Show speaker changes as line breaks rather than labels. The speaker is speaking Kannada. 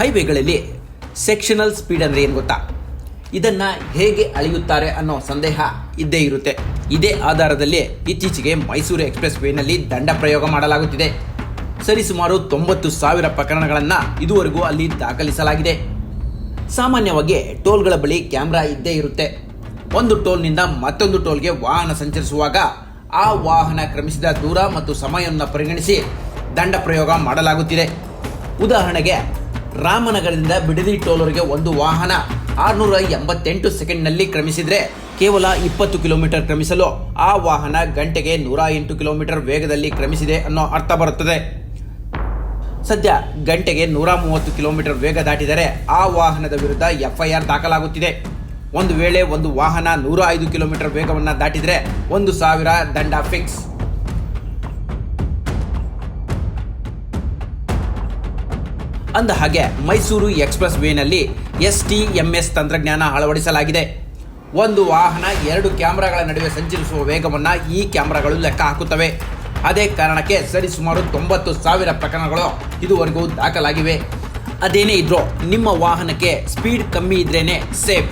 ಹೈವೇಗಳಲ್ಲಿ ಸೆಕ್ಷನಲ್ ಸ್ಪೀಡ್ ಅಂದರೆ ಏನು ಗೊತ್ತಾ? ಇದನ್ನು ಹೇಗೆ ಅಳೆಯುತ್ತಾರೆ ಅನ್ನೋ ಸಂದೇಹ ಇದ್ದೇ ಇರುತ್ತೆ. ಇದೇ ಆಧಾರದಲ್ಲಿ ಇತ್ತೀಚೆಗೆ ಮೈಸೂರು ಎಕ್ಸ್ಪ್ರೆಸ್ ವೇನಲ್ಲಿ ದಂಡ ಪ್ರಯೋಗ ಮಾಡಲಾಗುತ್ತಿದೆ. ಸರಿಸುಮಾರು ತೊಂಬತ್ತು ಸಾವಿರ ಪ್ರಕರಣಗಳನ್ನು ಇದುವರೆಗೂ ಅಲ್ಲಿ ದಾಖಲಿಸಲಾಗಿದೆ. ಸಾಮಾನ್ಯವಾಗಿ ಟೋಲ್ಗಳ ಬಳಿ ಕ್ಯಾಮ್ರಾ ಇದ್ದೇ ಇರುತ್ತೆ. ಒಂದು ಟೋಲ್ನಿಂದ ಮತ್ತೊಂದು ಟೋಲ್ಗೆ ವಾಹನ ಸಂಚರಿಸುವಾಗ ಆ ವಾಹನ ಕ್ರಮಿಸಿದ ದೂರ ಮತ್ತು ಸಮಯವನ್ನು ಪರಿಗಣಿಸಿ ದಂಡ ಪ್ರಯೋಗ ಮಾಡಲಾಗುತ್ತಿದೆ. ಉದಾಹರಣೆಗೆ ರಾಮನಗರದಿಂದ ಬಿಡದಿ ಟೋಲ್ವರೆಗೆ ಒಂದು ವಾಹನ ಆರುನೂರ ಎಂಬತ್ತೆಂಟು ಸೆಕೆಂಡ್ನಲ್ಲಿ ಕ್ರಮಿಸಿದರೆ ಕೇವಲ ಇಪ್ಪತ್ತು ಕಿಲೋಮೀಟರ್ ಕ್ರಮಿಸಲು ಆ ವಾಹನ ಗಂಟೆಗೆ ನೂರ ಎಂಟು ಕಿಲೋಮೀಟರ್ ವೇಗದಲ್ಲಿ ಕ್ರಮಿಸಿದೆ ಅನ್ನೋ ಅರ್ಥ ಬರುತ್ತದೆ. ಸದ್ಯ ಗಂಟೆಗೆ ನೂರ ಮೂವತ್ತು ಕಿಲೋಮೀಟರ್ ವೇಗ ದಾಟಿದರೆ ಆ ವಾಹನದ ವಿರುದ್ಧ ಎಫ್ಐಆರ್ ದಾಖಲಾಗುತ್ತಿದೆ. ಒಂದು ವೇಳೆ ಒಂದು ವಾಹನ ನೂರ ಐದು ಕಿಲೋಮೀಟರ್ ವೇಗವನ್ನು ದಾಟಿದರೆ ಒಂದು ಸಾವಿರ ದಂಡ ಫಿಕ್ಸ್. ಅಂದ ಹಾಗೆ ಮೈಸೂರು ಎಕ್ಸ್ಪ್ರೆಸ್ ವೇನಲ್ಲಿ ಎಸ್ ಟಿ ಎಂ ಎಸ್ ತಂತ್ರಜ್ಞಾನ ಅಳವಡಿಸಲಾಗಿದೆ. ಒಂದು ವಾಹನ ಎರಡು ಕ್ಯಾಮ್ರಾಗಳ ನಡುವೆ ಸಂಚರಿಸುವ ವೇಗವನ್ನು ಈ ಕ್ಯಾಮ್ರಾಗಳು ಲೆಕ್ಕ ಹಾಕುತ್ತವೆ. ಅದೇ ಕಾರಣಕ್ಕೆ ಸರಿಸುಮಾರು ತೊಂಬತ್ತು ಸಾವಿರ ಪ್ರಕರಣಗಳು ಇದುವರೆಗೂ ದಾಖಲಾಗಿವೆ. ಅದೇನೇ ಇದ್ರೂ ನಿಮ್ಮ ವಾಹನಕ್ಕೆ ಸ್ಪೀಡ್ ಕಮ್ಮಿ ಇದ್ರೇನೆ ಸೇಫ್.